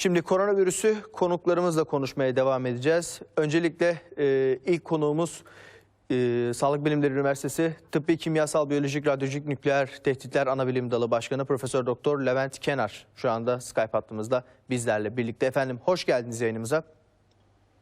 Şimdi koronavirüsü konuklarımızla konuşmaya devam edeceğiz. Öncelikle e, ilk konuğumuz e, Sağlık Bilimleri Üniversitesi Tıbbi Kimyasal Biyolojik Radyolojik Nükleer Tehditler Anabilim Dalı Başkanı Profesör Doktor Levent Kenar şu anda Skype hattımızda bizlerle birlikte. Efendim hoş geldiniz yayınımıza.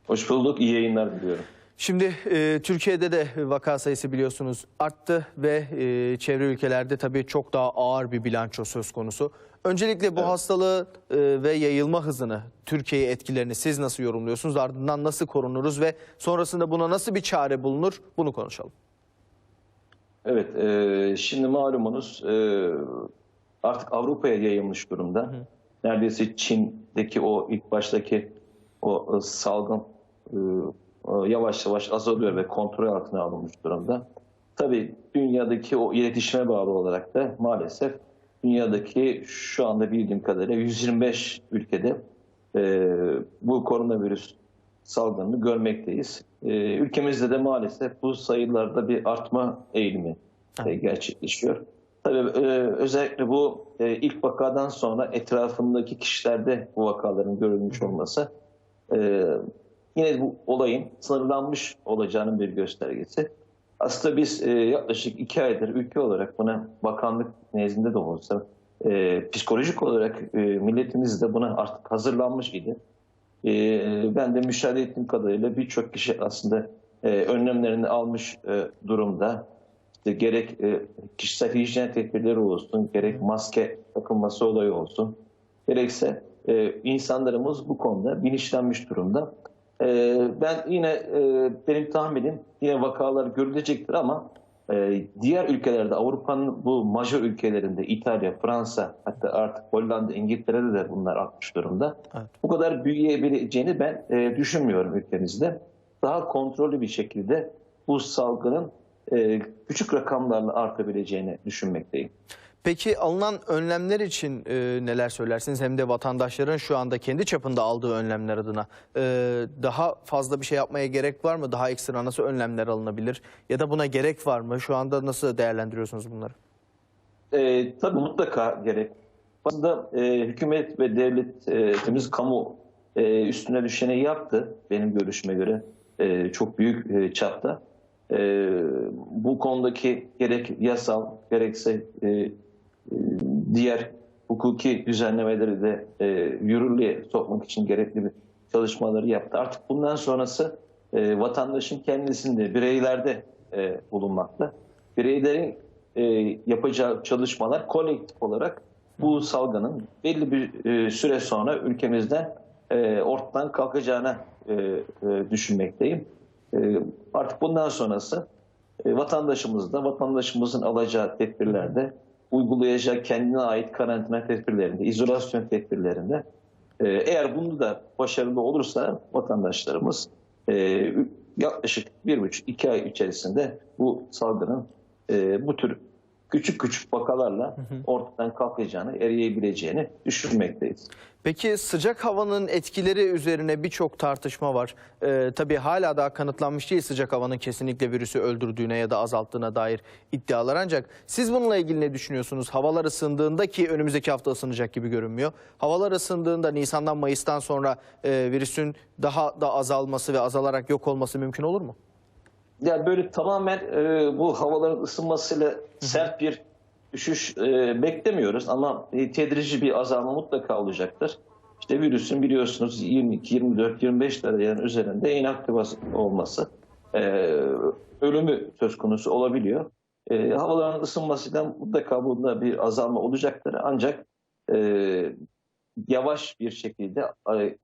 Hoş bulduk, iyi yayınlar diliyorum. Şimdi e, Türkiye'de de vaka sayısı biliyorsunuz arttı ve e, çevre ülkelerde tabii çok daha ağır bir bilanço söz konusu. Öncelikle bu hastalığı e, ve yayılma hızını, Türkiye'ye etkilerini siz nasıl yorumluyorsunuz? Ardından nasıl korunuruz ve sonrasında buna nasıl bir çare bulunur? Bunu konuşalım. Evet, e, şimdi malumunuz e, artık Avrupa'ya yayılmış durumda. Neredeyse Çin'deki o ilk baştaki o e, salgın e, yavaş yavaş azalıyor ve kontrol altına alınmış durumda. Tabii dünyadaki o iletişime bağlı olarak da maalesef dünyadaki şu anda bildiğim kadarıyla 125 ülkede e, bu koronavirüs salgınını görmekteyiz. E, ülkemizde de maalesef bu sayılarda bir artma eğilimi e, gerçekleşiyor. Tabii e, özellikle bu e, ilk vakadan sonra etrafındaki kişilerde bu vakaların görülmüş olması e, yine bu olayın sınırlanmış olacağının bir göstergesi. Aslında biz e, yaklaşık iki aydır ülke olarak buna bakanlık nezdinde de olsa e, psikolojik olarak e, milletimiz de buna artık hazırlanmış idi. E, ben de müşahede ettiğim kadarıyla birçok kişi aslında e, önlemlerini almış e, durumda. İşte gerek e, kişisel hijyen tedbirleri olsun, gerek maske takılması olayı olsun, gerekse e, insanlarımız bu konuda bilinçlenmiş durumda. E, ben yine e, benim tahminim yine vakalar görülecektir ama e, diğer ülkelerde Avrupa'nın bu majör ülkelerinde İtalya, Fransa hatta artık Hollanda, İngiltere'de de bunlar artmış durumda. Evet. Bu kadar büyüyebileceğini ben e, düşünmüyorum ülkemizde. Daha kontrollü bir şekilde bu salgının e, küçük rakamlarla artabileceğini düşünmekteyim. Peki alınan önlemler için e, neler söylersiniz? Hem de vatandaşların şu anda kendi çapında aldığı önlemler adına. E, daha fazla bir şey yapmaya gerek var mı? Daha ekstra nasıl önlemler alınabilir? Ya da buna gerek var mı? Şu anda nasıl değerlendiriyorsunuz bunları? E, tabii mutlaka gerek. Aslında e, hükümet ve devletimiz kamu e, üstüne düşeni yaptı benim görüşüme göre e, çok büyük e, çapta. E, bu konudaki gerek yasal gerekse e, e, diğer hukuki düzenlemeleri de e, yürürlüğe sokmak için gerekli bir çalışmaları yaptı. Artık bundan sonrası e, vatandaşın kendisinde, bireylerde e, bulunmakta. Bireylerin e, yapacağı çalışmalar kolektif olarak bu salgının belli bir e, süre sonra ülkemizden e, ortadan kalkacağına e, e, düşünmekteyim. E, artık bundan sonrası e, vatandaşımız da vatandaşımızın alacağı tedbirlerde uygulayacağı kendine ait karantina tedbirlerinde, izolasyon tedbirlerinde. E, eğer bunu da başarılı olursa vatandaşlarımız e, yaklaşık bir buçuk iki ay içerisinde bu salgının e, bu tür küçük küçük vakalarla ortadan kalkacağını, eriyebileceğini düşünmekteyiz. Peki sıcak havanın etkileri üzerine birçok tartışma var. Ee, tabii hala daha kanıtlanmış değil sıcak havanın kesinlikle virüsü öldürdüğüne ya da azalttığına dair iddialar. Ancak siz bununla ilgili ne düşünüyorsunuz? Havalar ısındığında ki önümüzdeki hafta ısınacak gibi görünmüyor. Havalar ısındığında Nisan'dan Mayıs'tan sonra e, virüsün daha da azalması ve azalarak yok olması mümkün olur mu? Yani böyle tamamen e, bu havaların ısınmasıyla sert bir düşüş e, beklemiyoruz ama e, tedrici bir azalma mutlaka olacaktır. İşte virüsün biliyorsunuz 22, 24, 25 derecenin üzerinde inaktif olması, e, ölümü söz konusu olabiliyor. E, havaların ısınmasıyla mutlaka bunda bir azalma olacaktır. Ancak e, yavaş bir şekilde,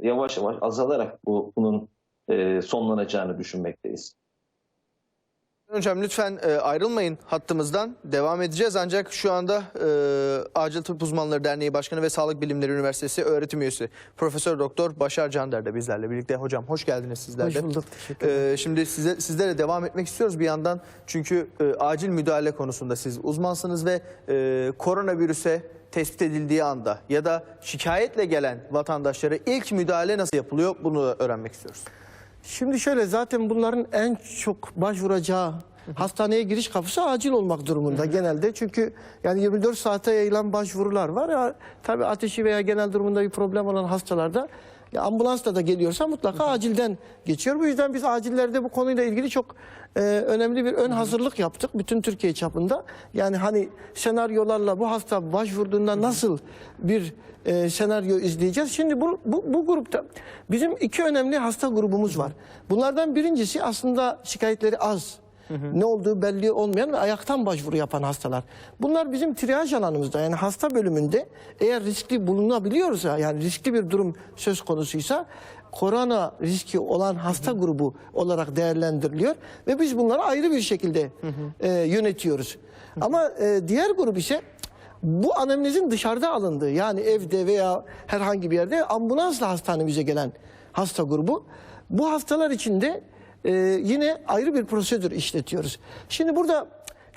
yavaş yavaş azalarak bu bunun e, sonlanacağını düşünmekteyiz. Hocam lütfen e, ayrılmayın hattımızdan. Devam edeceğiz ancak şu anda e, Acil Tıp Uzmanları Derneği Başkanı ve Sağlık Bilimleri Üniversitesi öğretim üyesi Profesör Doktor Başar Cander de bizlerle birlikte. Hocam hoş geldiniz sizler de. Hoş bulduk, teşekkür ederim. E, şimdi size, sizlere devam etmek istiyoruz bir yandan. Çünkü e, acil müdahale konusunda siz uzmansınız ve e, koronavirüse tespit edildiği anda ya da şikayetle gelen vatandaşlara ilk müdahale nasıl yapılıyor bunu öğrenmek istiyoruz. Şimdi şöyle zaten bunların en çok başvuracağı Hastaneye giriş kapısı acil olmak durumunda genelde. Çünkü yani 24 saate yayılan başvurular var. Ya, tabii ateşi veya genel durumunda bir problem olan hastalarda ya ambulansla da geliyorsa mutlaka acilden geçiyor. Bu yüzden biz acillerde bu konuyla ilgili çok e, önemli bir ön hazırlık yaptık bütün Türkiye çapında. Yani hani senaryolarla bu hasta başvurduğunda nasıl bir e, senaryo izleyeceğiz. Şimdi bu, bu, bu grupta bizim iki önemli hasta grubumuz var. Bunlardan birincisi aslında şikayetleri az. Ne olduğu belli olmayan ve ayaktan başvuru yapan hastalar. Bunlar bizim triyaj alanımızda yani hasta bölümünde eğer riskli bulunabiliyorsa yani riskli bir durum söz konusuysa korona riski olan hasta grubu olarak değerlendiriliyor ve biz bunları ayrı bir şekilde e, yönetiyoruz. Ama e, diğer grup ise bu anamnezin dışarıda alındığı yani evde veya herhangi bir yerde ambulansla hastanemize gelen hasta grubu. Bu hastalar için de e, yine ayrı bir prosedür işletiyoruz. Şimdi burada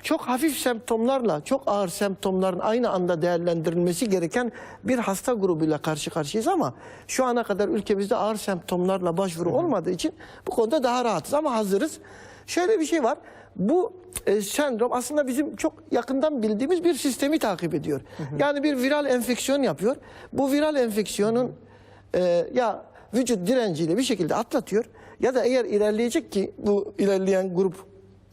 çok hafif semptomlarla çok ağır semptomların aynı anda değerlendirilmesi gereken bir hasta grubuyla karşı karşıyayız ama şu ana kadar ülkemizde ağır semptomlarla başvuru olmadığı için bu konuda daha rahatız ama hazırız. Şöyle bir şey var. Bu e, sendrom aslında bizim çok yakından bildiğimiz bir sistemi takip ediyor. Yani bir viral enfeksiyon yapıyor. Bu viral enfeksiyonun e, ya vücut direnciyle bir şekilde atlatıyor ya da eğer ilerleyecek ki bu ilerleyen grup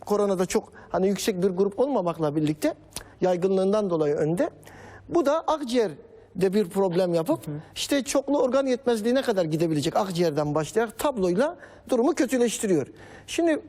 koronada çok hani yüksek bir grup olmamakla birlikte yaygınlığından dolayı önde. Bu da akciğerde bir problem yapıp işte çoklu organ yetmezliğine kadar gidebilecek akciğerden başlayarak tabloyla durumu kötüleştiriyor. Şimdi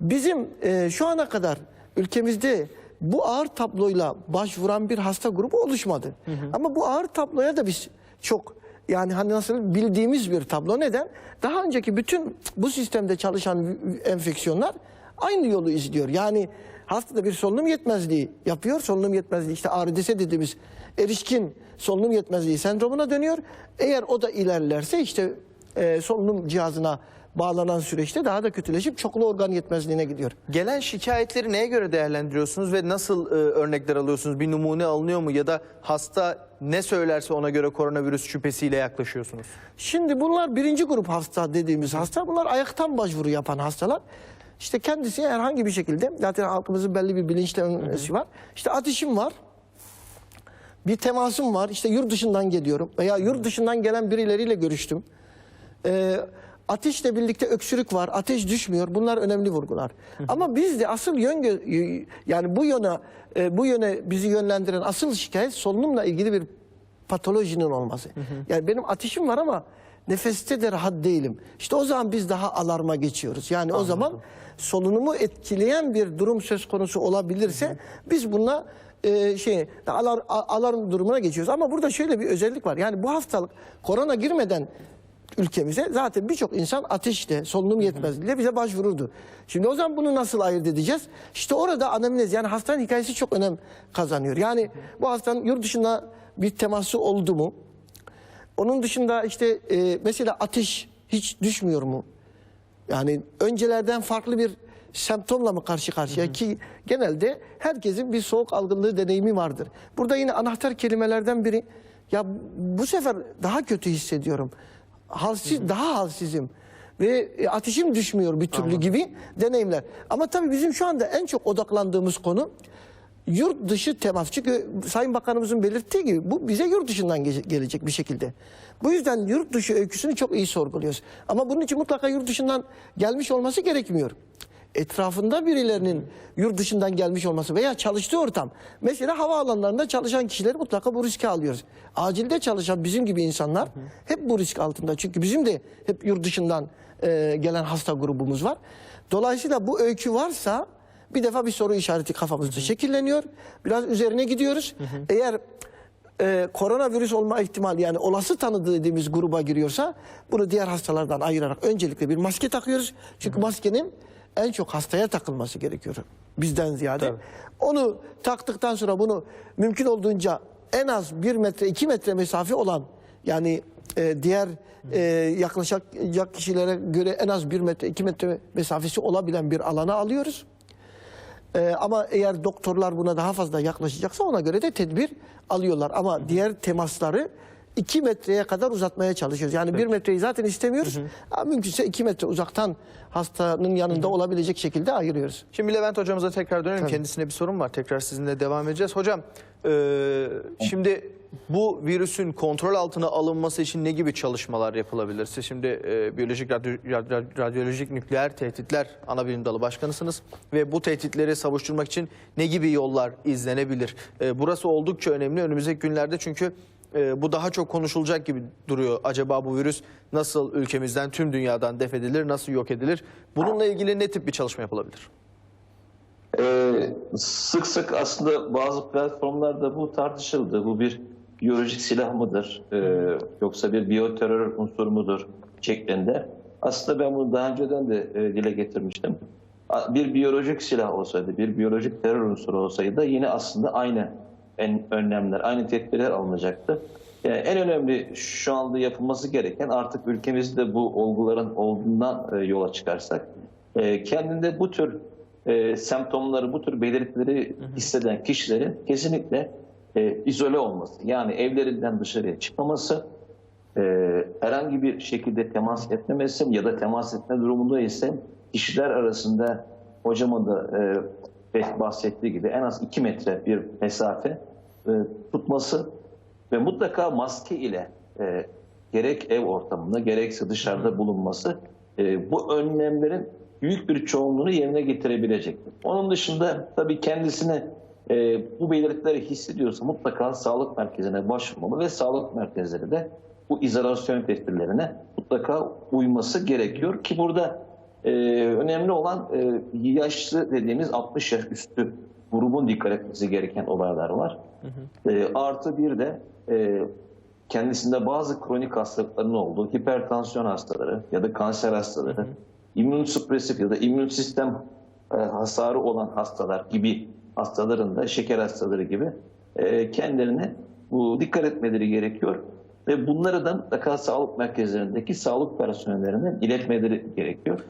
bizim e, şu ana kadar ülkemizde bu ağır tabloyla başvuran bir hasta grubu oluşmadı. Ama bu ağır tabloya da biz çok yani hani nasıl bildiğimiz bir tablo. Neden? Daha önceki bütün bu sistemde çalışan enfeksiyonlar aynı yolu izliyor. Yani hastada bir solunum yetmezliği yapıyor. Solunum yetmezliği işte ARDS dediğimiz erişkin solunum yetmezliği sendromuna dönüyor. Eğer o da ilerlerse işte e, solunum cihazına bağlanan süreçte daha da kötüleşip çoklu organ yetmezliğine gidiyor. Gelen şikayetleri neye göre değerlendiriyorsunuz ve nasıl e, örnekler alıyorsunuz? Bir numune alınıyor mu ya da hasta ne söylerse ona göre koronavirüs şüphesiyle yaklaşıyorsunuz? Şimdi bunlar birinci grup hasta dediğimiz hasta. Bunlar ayaktan başvuru yapan hastalar. İşte kendisi herhangi bir şekilde zaten halkımızın belli bir bilinçlenmesi var. İşte ateşim var. Bir temasım var. İşte yurt dışından geliyorum veya yurt dışından gelen birileriyle görüştüm. Ee, ateşle birlikte öksürük var. Ateş düşmüyor. Bunlar önemli vurgular. Ama bizde asıl yön yani bu yöne e, bu yöne bizi yönlendiren asıl şikayet solunumla ilgili bir patolojinin olması. Yani benim ateşim var ama nefeste de rahat değilim. İşte o zaman biz daha alarma geçiyoruz. Yani o zaman solunumu etkileyen bir durum söz konusu olabilirse biz bununla e, şey alarm, alarm durumuna geçiyoruz. Ama burada şöyle bir özellik var. Yani bu hastalık korona girmeden ülkemize zaten birçok insan ateşle, solunum yetmezliğiyle bize başvururdu. Şimdi o zaman bunu nasıl ayırt edeceğiz? İşte orada anamnez yani hastanın hikayesi çok önem kazanıyor. Yani bu hastanın yurt dışında bir teması oldu mu? Onun dışında işte e, mesela ateş hiç düşmüyor mu? Yani öncelerden farklı bir semptomla mı karşı karşıya ki genelde herkesin bir soğuk algınlığı deneyimi vardır. Burada yine anahtar kelimelerden biri ya bu sefer daha kötü hissediyorum. Halsiz, daha halsizim ve e, ateşim düşmüyor bir türlü gibi deneyimler. Ama tabii bizim şu anda en çok odaklandığımız konu yurt dışı temas. Çünkü Sayın Bakanımızın belirttiği gibi bu bize yurt dışından ge- gelecek bir şekilde. Bu yüzden yurt dışı öyküsünü çok iyi sorguluyoruz. Ama bunun için mutlaka yurt dışından gelmiş olması gerekmiyor. Etrafında birilerinin yurt dışından gelmiş olması veya çalıştığı ortam. Mesela havaalanlarında çalışan kişileri mutlaka bu riski alıyoruz. Acilde çalışan bizim gibi insanlar hep bu risk altında. Çünkü bizim de hep yurt dışından e, gelen hasta grubumuz var. Dolayısıyla bu öykü varsa bir defa bir soru işareti kafamızda şekilleniyor. Biraz üzerine gidiyoruz. Eğer e, koronavirüs olma ihtimali yani olası tanı dediğimiz gruba giriyorsa bunu diğer hastalardan ayırarak öncelikle bir maske takıyoruz. Çünkü maskenin en çok hastaya takılması gerekiyor bizden ziyade. Tabii. Onu taktıktan sonra bunu mümkün olduğunca en az bir metre iki metre mesafe olan yani e, diğer e, yaklaşacak kişilere göre en az bir metre iki metre mesafesi olabilen bir alana alıyoruz. Ee, ama eğer doktorlar buna daha fazla yaklaşacaksa ona göre de tedbir alıyorlar. Ama diğer temasları 2 metreye kadar uzatmaya çalışıyoruz. Yani 1 metreyi zaten istemiyoruz. Ama mümkünse 2 metre uzaktan hastanın yanında olabilecek şekilde ayırıyoruz. Şimdi Levent hocamıza tekrar dönelim. Kendisine bir sorun var. Tekrar sizinle devam edeceğiz. Hocam e, şimdi bu virüsün kontrol altına alınması için ne gibi çalışmalar yapılabilir? Siz şimdi e, biyolojik radyo- radyo- radyolojik nükleer tehditler ana bilim dalı başkanısınız ve bu tehditleri savuşturmak için ne gibi yollar izlenebilir? E, burası oldukça önemli önümüzdeki günlerde çünkü e, bu daha çok konuşulacak gibi duruyor. Acaba bu virüs nasıl ülkemizden tüm dünyadan def edilir, nasıl yok edilir? Bununla ilgili ne tip bir çalışma yapılabilir? Ee, sık sık aslında bazı platformlarda bu tartışıldı. Bu bir biyolojik silah mıdır? Ee, yoksa bir biyoterör unsuru mudur? şeklinde. Aslında ben bunu daha önceden de e, dile getirmiştim. Bir biyolojik silah olsaydı, bir biyolojik terör unsuru olsaydı yine aslında aynı en önlemler, aynı tedbirler alınacaktı. Yani en önemli şu anda yapılması gereken artık ülkemizde bu olguların olduğundan e, yola çıkarsak e, kendinde bu tür e, semptomları, bu tür belirtileri hisseden kişilerin kesinlikle e, izole olması, yani evlerinden dışarıya çıkmaması, e, herhangi bir şekilde temas etmemesi ya da temas etme durumunda ise kişiler arasında hocamın da e, bahsettiği gibi en az 2 metre bir mesafe e, tutması ve mutlaka maske ile e, gerek ev ortamında gerekse dışarıda bulunması e, bu önlemlerin büyük bir çoğunluğunu yerine getirebilecektir. Onun dışında tabii kendisine e, bu belirtileri hissediyorsa mutlaka sağlık merkezine başvurmalı ve sağlık merkezleri de bu izolasyon tedbirlerine mutlaka uyması gerekiyor ki burada e, önemli olan e, yaşlı dediğimiz 60 yaş üstü grubun dikkat etmesi gereken olaylar var. E, artı bir de e, kendisinde bazı kronik hastalıkların olduğu hipertansiyon hastaları ya da kanser hastaları, immünosüpresif ya da immün sistem e, hasarı olan hastalar gibi hastaların da şeker hastaları gibi e, kendilerine bu dikkat etmeleri gerekiyor ve bunları da mutlaka sağlık merkezlerindeki sağlık personellerine iletmeleri gerekiyor.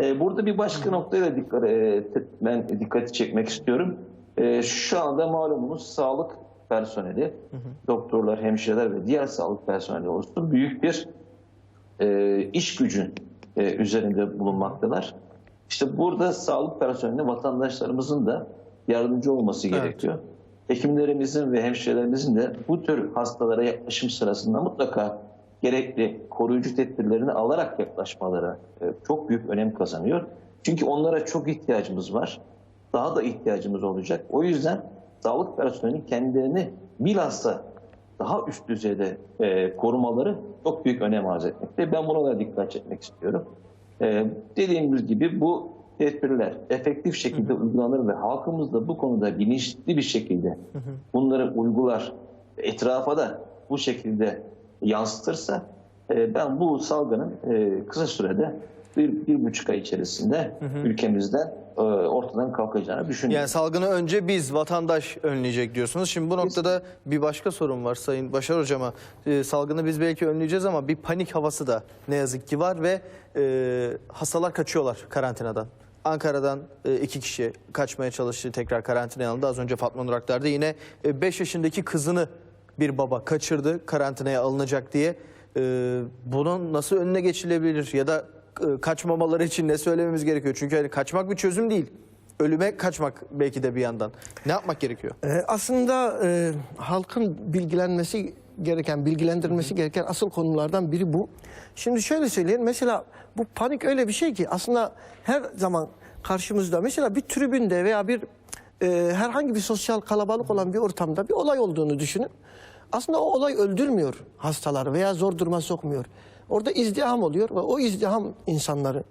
E, burada bir başka noktaya da dikkat, e, ben dikkati çekmek istiyorum. E, şu anda malumunuz sağlık personeli, doktorlar, hemşireler ve diğer sağlık personeli olsun büyük bir e, iş gücün e, üzerinde bulunmaktalar. İşte burada sağlık personeline vatandaşlarımızın da yardımcı olması Evet. gerekiyor. Hekimlerimizin ve hemşirelerimizin de bu tür hastalara yaklaşım sırasında mutlaka gerekli koruyucu tedbirlerini alarak yaklaşmaları e, çok büyük önem kazanıyor. Çünkü onlara çok ihtiyacımız var. Daha da ihtiyacımız olacak. O yüzden sağlık personelinin kendilerini bilhassa daha üst düzeyde e, korumaları çok büyük önem arz etmekte. Ben buna da dikkat çekmek istiyorum. E, dediğimiz gibi bu tedbirler efektif şekilde uygulanır ve halkımız da bu konuda bilinçli bir şekilde bunları uygular, etrafa da bu şekilde yansıtırsa e, ben bu salgının e, kısa sürede bir, bir buçuk ay içerisinde ülkemizden e, ortadan kalkacağını düşünüyorum. Yani salgını önce biz vatandaş önleyecek diyorsunuz. Şimdi bu noktada bir başka sorun var Sayın Başar Hocama. Salgını biz belki önleyeceğiz ama bir panik havası da ne yazık ki var ve e, hastalar kaçıyorlar karantinadan. Ankara'dan iki kişi kaçmaya çalıştı tekrar karantinaya alındı. Az önce Fatma Nur Aktar'da yine 5 yaşındaki kızını bir baba kaçırdı karantinaya alınacak diye. Ee, bunun nasıl önüne geçilebilir ya da e, kaçmamaları için ne söylememiz gerekiyor? Çünkü hani kaçmak bir çözüm değil. Ölüme kaçmak belki de bir yandan. Ne yapmak gerekiyor? Ee, aslında e, halkın bilgilenmesi gereken, bilgilendirilmesi gereken asıl konulardan biri bu. Şimdi şöyle söyleyeyim. Mesela bu panik öyle bir şey ki aslında her zaman karşımızda mesela bir tribünde veya bir e, herhangi bir sosyal kalabalık olan bir ortamda bir olay olduğunu düşünün. Aslında o olay öldürmüyor hastaları veya zor duruma sokmuyor. Orada izdiham oluyor ve o izdiham insanları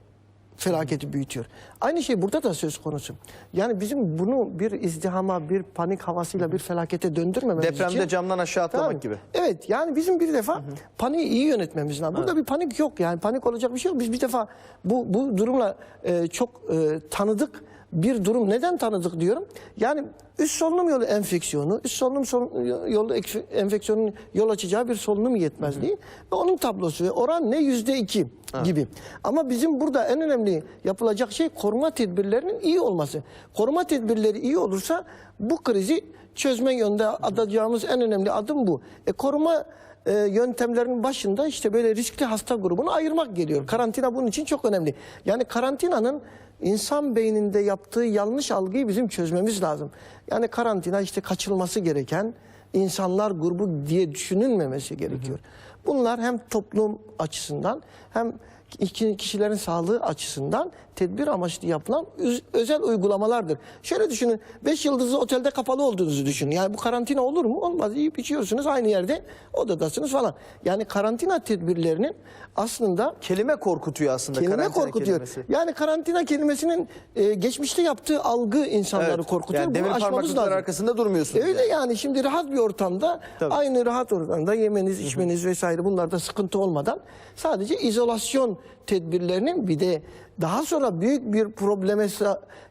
felaketi büyütüyor. Aynı şey burada da söz konusu. Yani bizim bunu bir izdihama, bir panik havasıyla bir felakete döndürmememiz Depremde için... camdan aşağı atlamak Tamam. gibi. Evet yani bizim bir defa paniği iyi yönetmemiz lazım. Burada bir panik yok yani panik olacak bir şey yok. Biz bir defa bu, bu durumla e, çok e, tanıdık bir durum. Neden tanıdık diyorum? Yani üst solunum yolu enfeksiyonu, üst solunum sol- yolu ek- enfeksiyonun yol açacağı bir solunum yetmezliği ve onun tablosu ve oran ne yüzde iki gibi. Ama bizim burada en önemli yapılacak şey koruma tedbirlerinin iyi olması. Koruma tedbirleri iyi olursa bu krizi çözme yönde atacağımız en önemli adım bu. E, koruma e, yöntemlerin başında işte böyle riskli hasta grubunu ayırmak geliyor. Karantina bunun için çok önemli. Yani karantinanın insan beyninde yaptığı yanlış algıyı bizim çözmemiz lazım. Yani karantina işte kaçılması gereken insanlar grubu diye düşünülmemesi gerekiyor. Bunlar hem toplum açısından hem kişilerin sağlığı açısından tedbir amaçlı yapılan öz- özel uygulamalardır. Şöyle düşünün 5 yıldızlı otelde kapalı olduğunuzu düşünün. Yani bu karantina olur mu? Olmaz. Yiyip içiyorsunuz aynı yerde odadasınız falan. Yani karantina tedbirlerinin aslında Kelime korkutuyor aslında kelime karantina korkutuyor. kelimesi. Yani karantina kelimesinin e, geçmişte yaptığı algı insanları Evet. korkutuyor. Yani demir parmaklıklar arkasında durmuyorsunuz. Öyle yani. yani şimdi rahat bir ortamda Tabii. aynı rahat ortamda yemeniz içmeniz vesaire bunlarda sıkıntı olmadan sadece izolasyon tedbirlerinin bir de daha sonra büyük bir probleme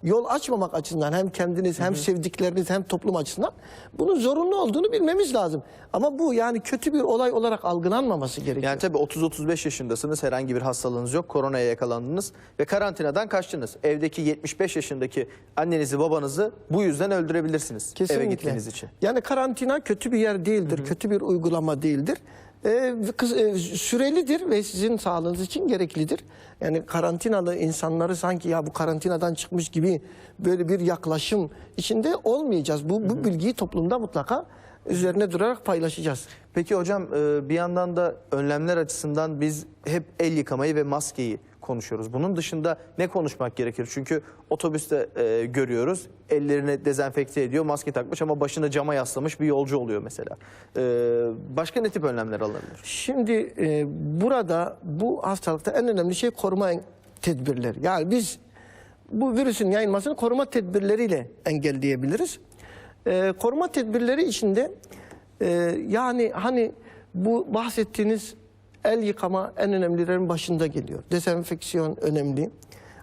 yol açmamak açısından hem kendiniz hem sevdikleriniz hem toplum açısından bunun zorunlu olduğunu bilmemiz lazım. Ama bu yani kötü bir olay olarak algılanmaması gerekiyor. Yani tabii 30-35 yaşındasınız, herhangi bir hastalığınız yok, koronaya yakalandınız ve karantinadan kaçtınız. Evdeki 75 yaşındaki annenizi, babanızı bu yüzden öldürebilirsiniz eve gittiğiniz için. Yani karantina kötü bir yer değildir, kötü bir uygulama değildir. Ee, kız- e, sürelidir ve sizin sağlığınız için gereklidir. Yani karantinalı insanları sanki ya bu karantinadan çıkmış gibi böyle bir yaklaşım içinde olmayacağız. Bu, bu bilgiyi toplumda mutlaka üzerine durarak paylaşacağız. Peki hocam e, bir yandan da önlemler açısından biz hep el yıkamayı ve maskeyi konuşuyoruz. Bunun dışında ne konuşmak gerekir? Çünkü otobüste e, görüyoruz ellerini dezenfekte ediyor, maske takmış ama başını cama yaslamış bir yolcu oluyor mesela. E, başka ne tip önlemler alınabilir? Şimdi e, burada bu hastalıkta en önemli şey koruma tedbirleri. Yani biz bu virüsün yayılmasını koruma tedbirleriyle engelleyebiliriz. E, koruma tedbirleri içinde e, yani hani bu bahsettiğiniz el yıkama en önemlilerin başında geliyor. Dezenfeksiyon önemli.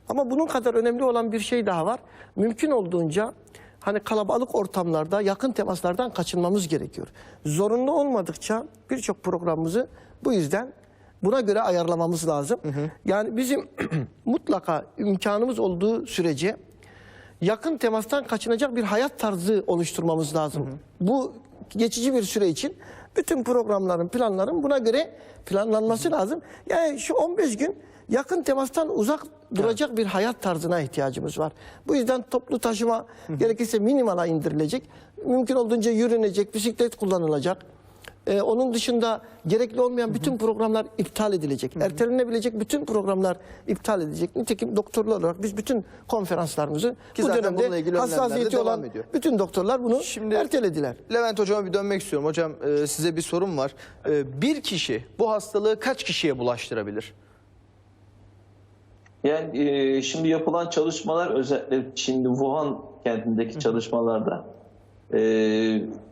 Ama bunun kadar önemli olan bir şey daha var. Mümkün olduğunca hani kalabalık ortamlarda yakın temaslardan kaçınmamız gerekiyor. Zorunlu olmadıkça birçok programımızı bu yüzden buna göre ayarlamamız lazım. Yani bizim mutlaka imkanımız olduğu sürece yakın temastan kaçınacak bir hayat tarzı oluşturmamız lazım. Bu geçici bir süre için bütün programların, planların buna göre planlanması lazım. Yani şu 15 gün yakın temastan uzak duracak bir hayat tarzına ihtiyacımız var. Bu yüzden toplu taşıma gerekirse minimala indirilecek. Mümkün olduğunca yürünecek, bisiklet kullanılacak. Ee, onun dışında gerekli olmayan bütün programlar iptal edilecek. Ertelenebilecek bütün programlar iptal edilecek. Nitekim doktorlar olarak biz bütün konferanslarımızı Ki bu zaten dönemde ilgili önlemler de hassasiyeti devam olan ediyor. bütün doktorlar bunu Şimdi- ertelediler. Levent hocama bir dönmek istiyorum. Hocam e, size bir sorum var. E, bir kişi bu hastalığı kaç kişiye bulaştırabilir? Yani e, şimdi yapılan çalışmalar özellikle şimdi Wuhan kentindeki çalışmalarda e,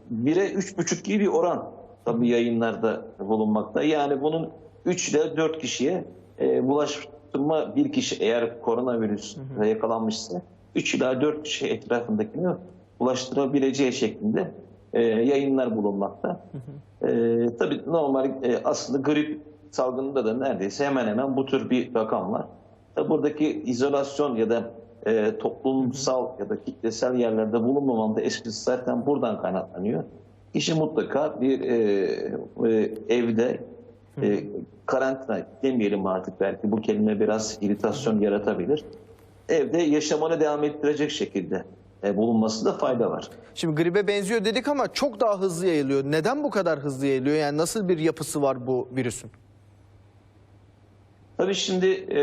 bire üç buçuk gibi bir oran tabii yayınlarda bulunmakta. Yani bunun 3 ile 4 kişiye e, bulaştırma bir kişi eğer koronavirüs yakalanmışsa 3 ila 4 kişi etrafındakini bulaştırabileceği şeklinde e, yayınlar bulunmakta. E, tabii normal e, aslında grip salgınında da neredeyse hemen hemen bu tür bir rakam var. Tabii buradaki izolasyon ya da e, toplumsal ya da kitlesel yerlerde bulunmamam da esprisi zaten buradan kaynaklanıyor. Kişi mutlaka bir e, e, evde e, karantina demeyelim artık belki bu kelime biraz iritasyon yaratabilir. Evde yaşamını devam ettirecek şekilde e, bulunmasında fayda var. Şimdi gribe benziyor dedik ama çok daha hızlı yayılıyor. Neden bu kadar hızlı yayılıyor? Yani nasıl bir yapısı var bu virüsün? Tabii şimdi e,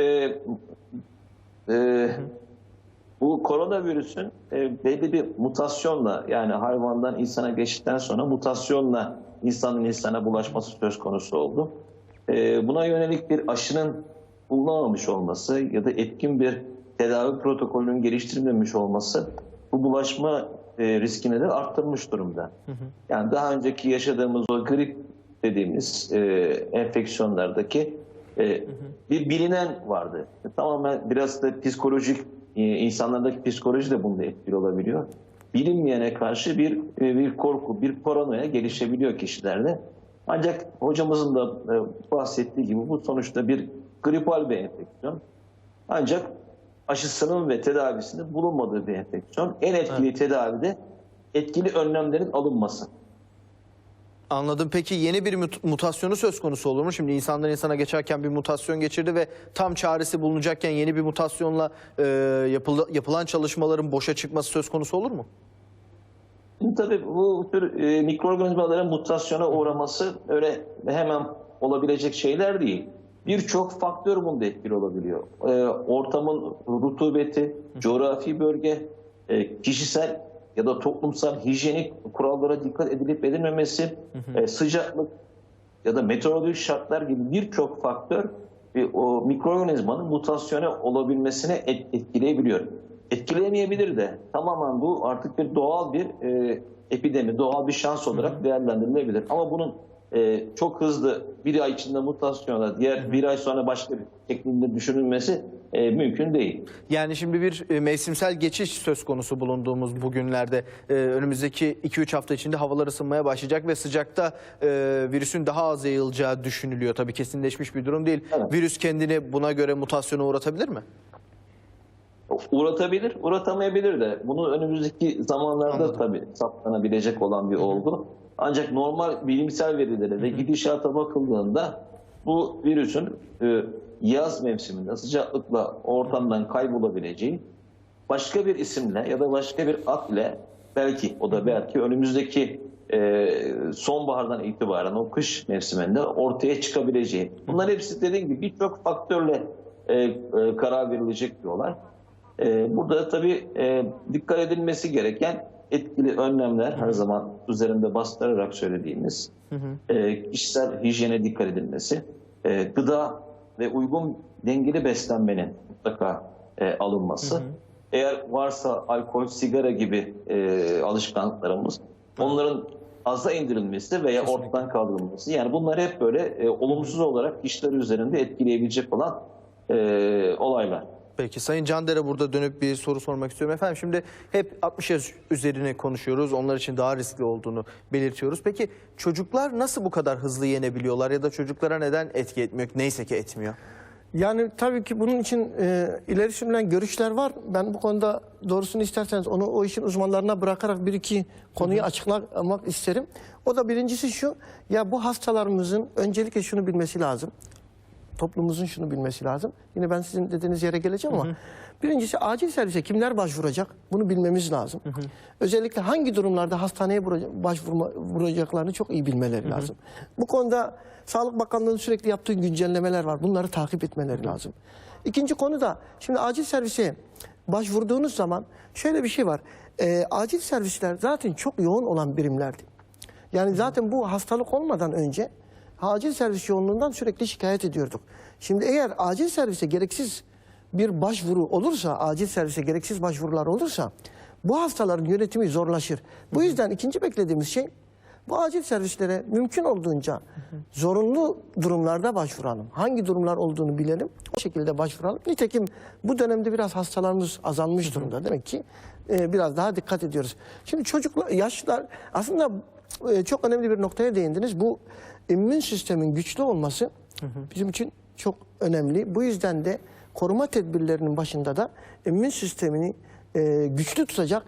e, bu koronavirüsün e, belli bir mutasyonla yani hayvandan insana geçtikten sonra mutasyonla insanın insana bulaşması söz konusu oldu. E, buna yönelik bir aşının bulunamamış olması ya da etkin bir tedavi protokolünün geliştirilmemiş olması bu bulaşma e, riskini de arttırmış durumda. Yani daha önceki yaşadığımız o grip dediğimiz e, enfeksiyonlardaki e, bir bilinen vardı. Tamamen biraz da psikolojik, insanlardaki psikoloji de bunda etkili olabiliyor. Bilinmeyene karşı bir e, bir korku, bir paranoya gelişebiliyor kişilerde. Ancak hocamızın da e, bahsettiği gibi bu sonuçta bir gripal bir enfeksiyon. Ancak aşısının ve tedavisinin bulunmadığı bir enfeksiyon. En etkili tedavide etkili önlemlerin alınması. Anladım. Peki yeni bir mut- mutasyonu söz konusu olur mu? Şimdi insandan insana geçerken bir mutasyon geçirdi ve tam çaresi bulunacakken yeni bir mutasyonla e, yapılı- yapılan çalışmaların boşa çıkması söz konusu olur mu? Şimdi tabii bu tür e, mikroorganizmaların mutasyona uğraması öyle hemen olabilecek şeyler değil. Birçok faktör bunda etkili olabiliyor. E, ortamın rutubeti, coğrafi bölge, e, kişisel ya da toplumsal hijyenik kurallara dikkat edilip edilmemesi, e, sıcaklık ya da meteorolojik şartlar gibi birçok faktör e, o mikroorganizmanın mutasyona olabilmesine et- etkileyebiliyor. Etkileyemeyebilir de tamamen bu artık bir doğal bir e, epidemi, doğal bir şans olarak değerlendirilebilir. Ama bunun e, çok hızlı bir ay içinde mutasyona, diğer bir ay sonra başka bir şeklinde düşünülmesi e, mümkün değil. Yani şimdi bir e, mevsimsel geçiş söz konusu bulunduğumuz bugünlerde e, önümüzdeki 2-3 hafta içinde havalar ısınmaya başlayacak ve sıcakta e, virüsün daha az yayılacağı düşünülüyor. Tabii kesinleşmiş bir durum değil. Evet. Virüs kendini buna göre mutasyona uğratabilir mi? Uğratabilir, uğratamayabilir de. Bunu önümüzdeki zamanlarda Anladım. tabii saptanabilecek olan bir olgu. Ancak normal bilimsel verilere ve gidişata bakıldığında bu virüsün e, yaz mevsiminde sıcaklıkla ortamdan kaybolabileceği başka bir isimle ya da başka bir ad ile belki o da belki önümüzdeki e, sonbahardan itibaren o kış mevsiminde ortaya çıkabileceği. Bunlar hepsi dediğim gibi birçok faktörle e, e, karar verilecek diyorlar. E, burada tabii e, dikkat edilmesi gereken etkili önlemler her zaman üzerinde bastırarak söylediğimiz e, kişisel hijyene dikkat edilmesi, e, gıda ve uygun dengeli beslenmenin mutlaka e, alınması. Eğer varsa alkol, sigara gibi e, alışkanlıklarımız onların aza indirilmesi veya ortadan kaldırılması. Yani bunlar hep böyle e, olumsuz olarak işler üzerinde etkileyebilecek olan e, olaylar. Peki Sayın Cander'e burada dönüp bir soru sormak istiyorum. Efendim şimdi hep 60 yaş üzerine konuşuyoruz. Onlar için daha riskli olduğunu belirtiyoruz. Peki çocuklar nasıl bu kadar hızlı yenebiliyorlar ya da çocuklara neden etki etmiyor? Neyse ki etmiyor. Yani tabii ki bunun için e, ileri sürülen görüşler var. Ben bu konuda doğrusunu isterseniz onu o işin uzmanlarına bırakarak bir iki konuyu açıklamak isterim. O da birincisi şu, ya bu hastalarımızın öncelikle şunu bilmesi lazım. Toplumumuzun şunu bilmesi lazım. Yine ben sizin dediğiniz yere geleceğim ama birincisi acil servise kimler başvuracak? Bunu bilmemiz lazım. Özellikle hangi durumlarda hastaneye başvurma vuracaklarını çok iyi bilmeleri lazım. Bu konuda Sağlık Bakanlığı'nın sürekli yaptığı güncellemeler var. Bunları takip etmeleri lazım. İkinci konu da şimdi acil servise başvurduğunuz zaman şöyle bir şey var. Ee, acil servisler zaten çok yoğun olan birimlerdi. Yani zaten bu hastalık olmadan önce acil servis yoğunluğundan sürekli şikayet ediyorduk. Şimdi eğer acil servise gereksiz bir başvuru olursa, acil servise gereksiz başvurular olursa bu hastaların yönetimi zorlaşır. Bu yüzden ikinci beklediğimiz şey bu acil servislere mümkün olduğunca zorunlu durumlarda başvuralım. Hangi durumlar olduğunu bilelim. O şekilde başvuralım. Nitekim bu dönemde biraz hastalarımız azalmış durumda. Demek ki e, biraz daha dikkat ediyoruz. Şimdi çocuklar, yaşlılar aslında e, çok önemli bir noktaya değindiniz. Bu immün sistemin güçlü olması bizim için çok önemli. Bu yüzden de koruma tedbirlerinin başında da immün sistemini e, güçlü tutacak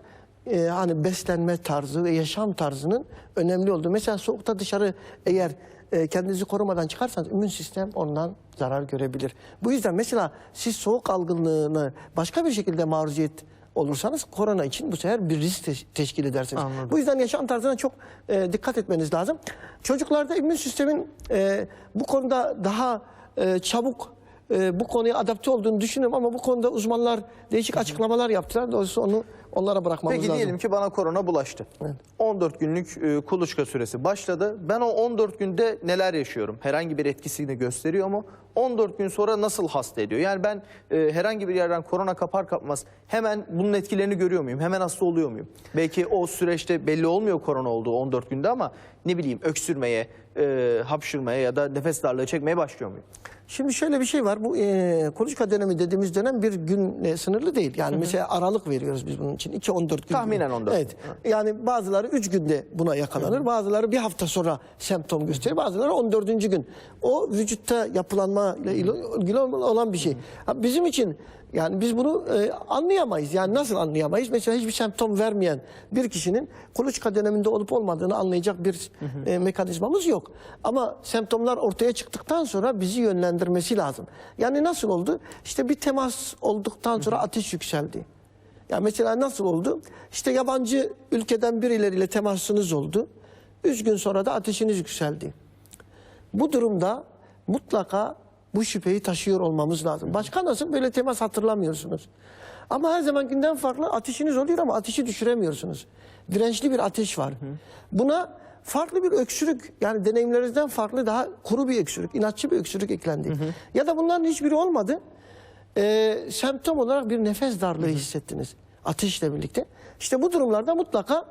e, hani beslenme tarzı ve yaşam tarzının önemli olduğu. Mesela soğukta dışarı eğer e, kendinizi korumadan çıkarsanız immün sistem ondan zarar görebilir. Bu yüzden mesela siz soğuk algınlığını başka bir şekilde maruziyet olursanız korona için bu sefer bir risk teş- teşkil edersiniz. Anladım. Bu yüzden yaşam tarzına çok e, dikkat etmeniz lazım. Çocuklarda immün sistemin e, bu konuda daha e, çabuk e, bu konuya adapte olduğunu düşünüyorum ama bu konuda uzmanlar değişik açıklamalar yaptılar. Dolayısıyla onu onlara bırakmamız Peki lazım. diyelim ki bana korona bulaştı. Evet. 14 günlük e, kuluçka süresi başladı. Ben o 14 günde neler yaşıyorum? Herhangi bir etkisini gösteriyor mu? 14 gün sonra nasıl hasta ediyor? Yani ben e, herhangi bir yerden korona kapar kapmaz hemen bunun etkilerini görüyor muyum? Hemen hasta oluyor muyum? Belki o süreçte belli olmuyor korona olduğu 14 günde ama ne bileyim öksürmeye, e, hapşırmaya ya da nefes darlığı çekmeye başlıyor muyum? Şimdi şöyle bir şey var. Bu e, kuluçka dönemi dediğimiz dönem bir günle sınırlı değil. Yani mesela aralık veriyoruz biz bunun için. 2-14 gün. Tahminen 14. Evet. Yani bazıları 3 günde buna yakalanır. Bazıları bir hafta sonra semptom gösterir. Bazıları 14. gün. O vücutta yapılanma ile ilgili olan bir şey. Ha, Bizim için yani biz bunu e, anlayamayız. Yani nasıl anlayamayız? Mesela hiçbir semptom vermeyen bir kişinin kuluçka döneminde olup olmadığını anlayacak bir e, mekanizmamız yok. Ama semptomlar ortaya çıktıktan sonra bizi yönlendirmesi lazım. Yani nasıl oldu? İşte bir temas olduktan sonra ateş yükseldi. Ya mesela nasıl oldu? İşte yabancı ülkeden birileriyle temasınız oldu. Üç gün sonra da ateşiniz yükseldi. Bu durumda mutlaka bu şüpheyi taşıyor olmamız lazım. Başka nasıl böyle temas hatırlamıyorsunuz. Ama her zamankinden farklı ateşiniz oluyor ama ateşi düşüremiyorsunuz. Dirençli bir ateş var. Buna farklı bir öksürük yani deneyimlerinizden farklı daha kuru bir öksürük, inatçı bir öksürük eklendi. Ya da bunların hiçbiri olmadı. Ee, semptom olarak bir nefes darlığı hissettiniz ateşle birlikte. İşte bu durumlarda mutlaka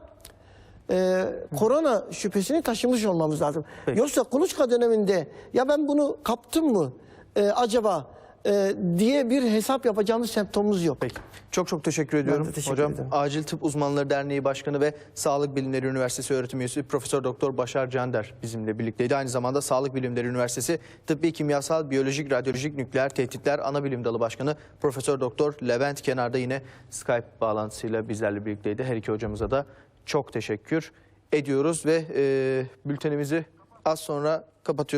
e, korona şüphesini taşımış olmamız lazım. Yoksa kuluçka döneminde ya ben bunu kaptım mı e, acaba e, diye bir hesap yapacağımız semptomumuz yok. Peki. Çok çok teşekkür ediyorum. teşekkür Hocam ederim. Acil Tıp Uzmanları Derneği Başkanı ve Sağlık Bilimleri Üniversitesi öğretim üyesi Profesör Doktor Başar Cander bizimle birlikteydi. Aynı zamanda Sağlık Bilimleri Üniversitesi Tıbbi Kimyasal Biyolojik Radyolojik Nükleer Tehditler Ana Bilim Dalı Başkanı Profesör Doktor Levent Kenar'da yine Skype bağlantısıyla bizlerle birlikteydi. Her iki hocamıza da çok teşekkür ediyoruz ve e, bültenimizi az sonra kapatıyoruz.